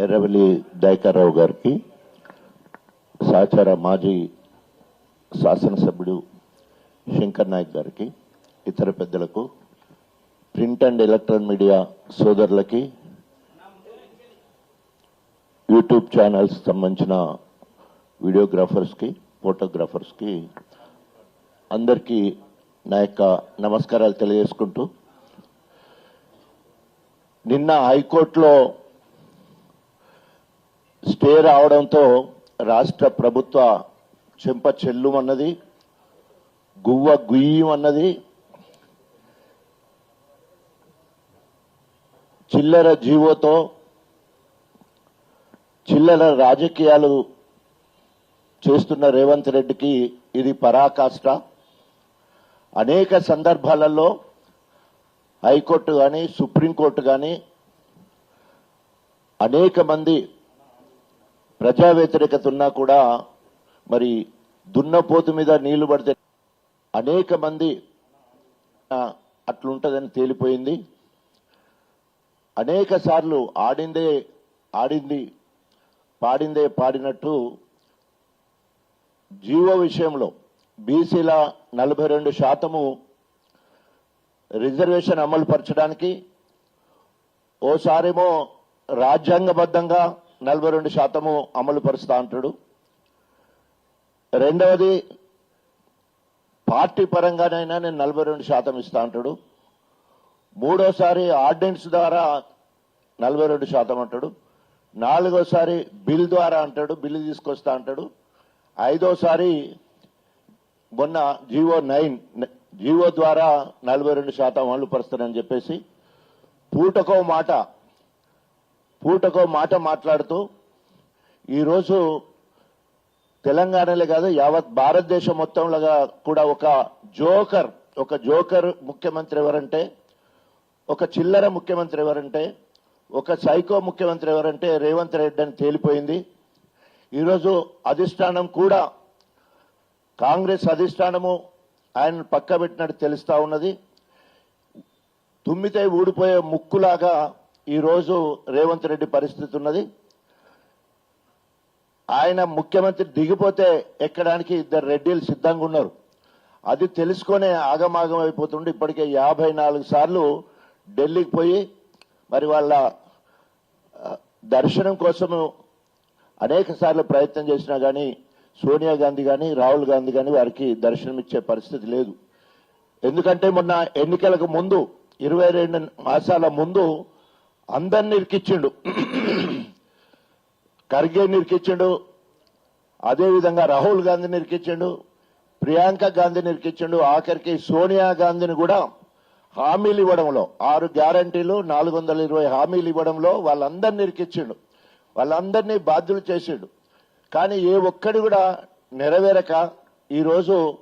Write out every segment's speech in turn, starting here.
ఎర్రవెల్లి దయాకర్రావు గారికి సహచార మాజీ శాసనసభ్యుడు శంకర్ నాయక్ గారికి ఇతర పెద్దలకు ప్రింట్ అండ్ ఎలక్ట్రాన్ మీడియా సోదరులకి యూట్యూబ్ ఛానల్స్ సంబంధించిన వీడియోగ్రాఫర్స్కి ఫోటోగ్రాఫర్స్కి అందరికీ నా యొక్క నమస్కారాలు తెలియజేసుకుంటూ నిన్న హైకోర్టులో స్టే రావడంతో రాష్ట్ర ప్రభుత్వ చెంప చెల్లుమన్నది గువ్వ గుయ్యమన్నది చిల్లర జీవోతో చిల్లర రాజకీయాలు చేస్తున్న రేవంత్ రెడ్డికి ఇది పరాకాష్ట. అనేక సందర్భాలలో హైకోర్టు కానీ సుప్రీంకోర్టు కానీ అనేక మంది ప్రజా వ్యతిరేకత ఉన్నా కూడా మరి దున్నపోతు మీద నీళ్ళు పడితే అనేక మంది అట్లుంటదని తేలిపోయింది. అనేక సార్లు ఆడిందే ఆడింది పాడిందే పాడినట్టు జీవో విషయంలో బీసీల నలభై రెండు శాతము రిజర్వేషన్ అమలు పరచడానికి ఓసారేమో రాజ్యాంగబద్ధంగా నలభై రెండు శాతము అమలు పరుస్తా అంటాడు. రెండవది పార్టీ పరంగానైనా నేను నలభై రెండు శాతం ఇస్తా అంటాడు. మూడోసారి ఆర్డినెన్స్ ద్వారా నలభై రెండు శాతం అంటాడు. నాలుగోసారి బిల్ ద్వారా అంటాడు బిల్లు తీసుకొస్తా అంటాడు. ఐదోసారి మొన్న జీవో నైన్ జీవో ద్వారా నలభై రెండు శాతం అమలు పరుస్తానని చెప్పేసి పూటకో మాట పూటకో మాట మాట్లాడుతూ ఈరోజు తెలంగాణలే కాదు యావత్ భారతదేశం మొత్తంలో కూడా ఒక జోకర్ ఒక జోకర్ ముఖ్యమంత్రి ఎవరంటే ఒక చిల్లర ముఖ్యమంత్రి ఎవరంటే ఒక సైకో ముఖ్యమంత్రి ఎవరంటే రేవంత్ రెడ్డి అని తేలిపోయింది. ఈరోజు అధిష్టానం కూడా కాంగ్రెస్ అధిష్టానము ఆయన పక్క పెట్టినట్టు తెలుస్తా ఉన్నది. తుమ్మితే ఊడిపోయే ముక్కులాగా ఈరోజు రేవంత్ రెడ్డి పరిస్థితి ఉన్నది. ఆయన ముఖ్యమంత్రి దిగిపోతే ఎక్కడానికి ఇద్దరు రెడ్డిలు సిద్ధంగా ఉన్నారు. అది తెలుసుకునే ఆగమాగం అయిపోతుండే. ఇప్పటికే యాభై నాలుగు సార్లు ఢిల్లీకి పోయి మరి వాళ్ళ దర్శనం కోసము అనేక సార్లు ప్రయత్నం చేసినా కానీ సోనియా గాంధీ కానీ రాహుల్ గాంధీ కానీ వారికి దర్శనం ఇచ్చే పరిస్థితి లేదు. ఎందుకంటే మొన్న ఎన్నికలకు ముందు ఇరవై రెండు మాసాల ముందు అందరిని ఇరికిచ్చిండు. ఖర్గే నిరికిచ్చిండు అదేవిధంగా రాహుల్ గాంధీని ఇరికిచ్చిండు. ప్రియాంక గాంధీని ఇరికిచ్చిండు. ఆఖరికి సోనియా గాంధీని కూడా హామీలు ఇవ్వడంలో ఆరు గ్యారంటీలు నాలుగు వందల ఇరవై హామీలు ఇవ్వడంలో వాళ్ళందరినీ ఇరికిచ్చిండు. వాళ్ళందరినీ బాధ్యులు చేసిండు. కానీ ఏ ఒక్కడు కూడా నెరవేరక ఈరోజు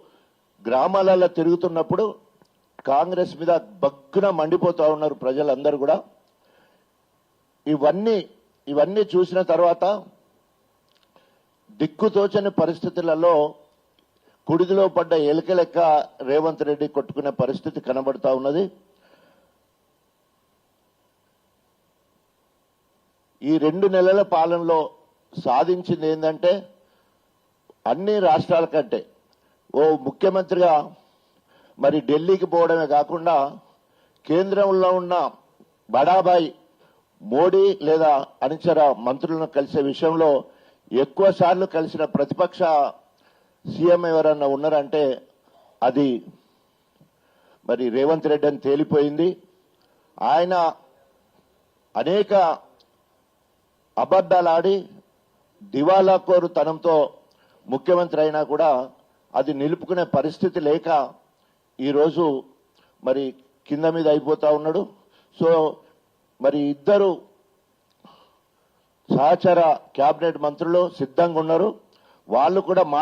గ్రామాలలో తిరుగుతున్నప్పుడు కాంగ్రెస్ మీద బగ్గున మండిపోతా ఉన్నారు ప్రజలందరూ కూడా. ఇవన్నీ ఇవన్నీ చూసిన తర్వాత దిక్కుతోచని పరిస్థితులలో కుడిదిలో పడ్డ ఎలుక లెక్క రేవంత్ రెడ్డి కొట్టుకునే పరిస్థితి కనబడతా ఉన్నది. ఈ రెండు నెలల పాలనలో సాధించింది ఏంటంటే అన్ని రాష్ట్రాల కంటే ఓ ముఖ్యమంత్రిగా మరి ఢిల్లీకి పోవడమే కాకుండా కేంద్రంలో ఉన్న బడాబాయి మోడీ లేదా అనుచర మంత్రులను కలిసే విషయంలో ఎక్కువ సార్లు కలిసిన ప్రతిపక్ష సీఎం ఎవరన్నా ఉన్నారంటే అది మరి రేవంత్ రెడ్డి అని తేలిపోయింది. ఆయన అనేక అబద్దాలాడి దివాలా దివాలా కోరుతనంతో ముఖ్యమంత్రి అయినా కూడా అది నిలుపుకునే పరిస్థితి లేక ఈరోజు మరి కింద మీద అయిపోతా ఉన్నాడు. సో మరి ఇద్దరు సహచర కేబినెట్ మంత్రులు సిద్ధంగా ఉన్నారు. వాళ్ళు కూడా మా